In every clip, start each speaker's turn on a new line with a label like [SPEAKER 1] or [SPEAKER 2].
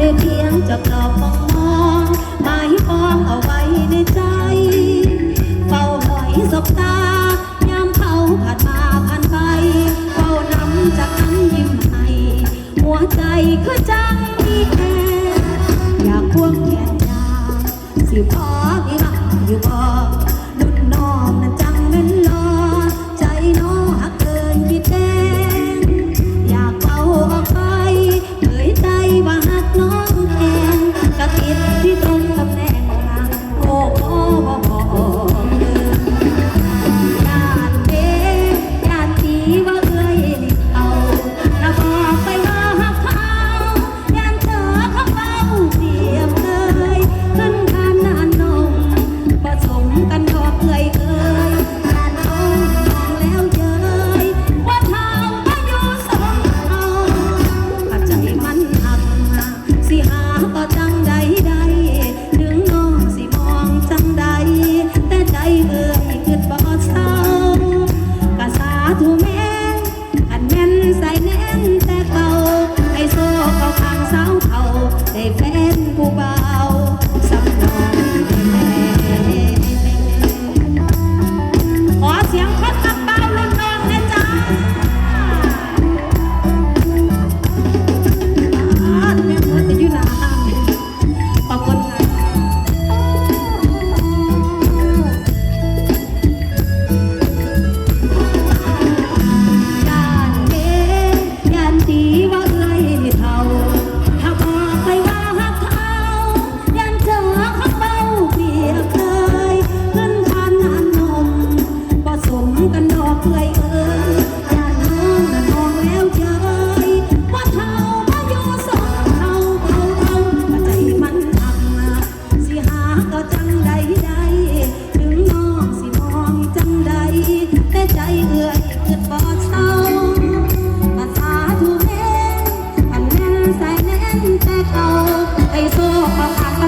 [SPEAKER 1] ได้เพียงจดจ่อมองมองหมายปองเอาไว้ในใจเฝ้าหอยสบตายามเขาผ่านมาผ่านไปเฝ้าน้ำจากน้ำยิ้มให้หัวใจก็จังมีแค่อยากควงแขนยาสิพอ ได้แฟนผู้บ่าว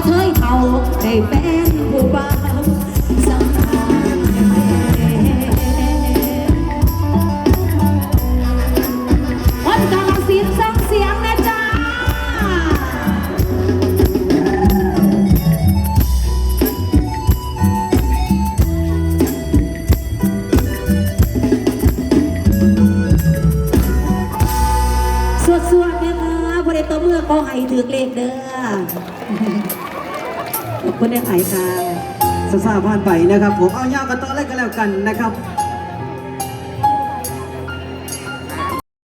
[SPEAKER 1] เทยเท่าได้แฟนผู้บ้าวสำคัวันกลางสินสร้างเสียงนะจ๊ะสวดๆเด้อค่ะบริโตเมื่อก็ให้ถือเลขเด้อ ขอบคุณได้ไผ่ค่ะ
[SPEAKER 2] สาวๆผ่านไปนะครับ ผมเอาย่ากันต่อเลยกันแล้วกันนะครับ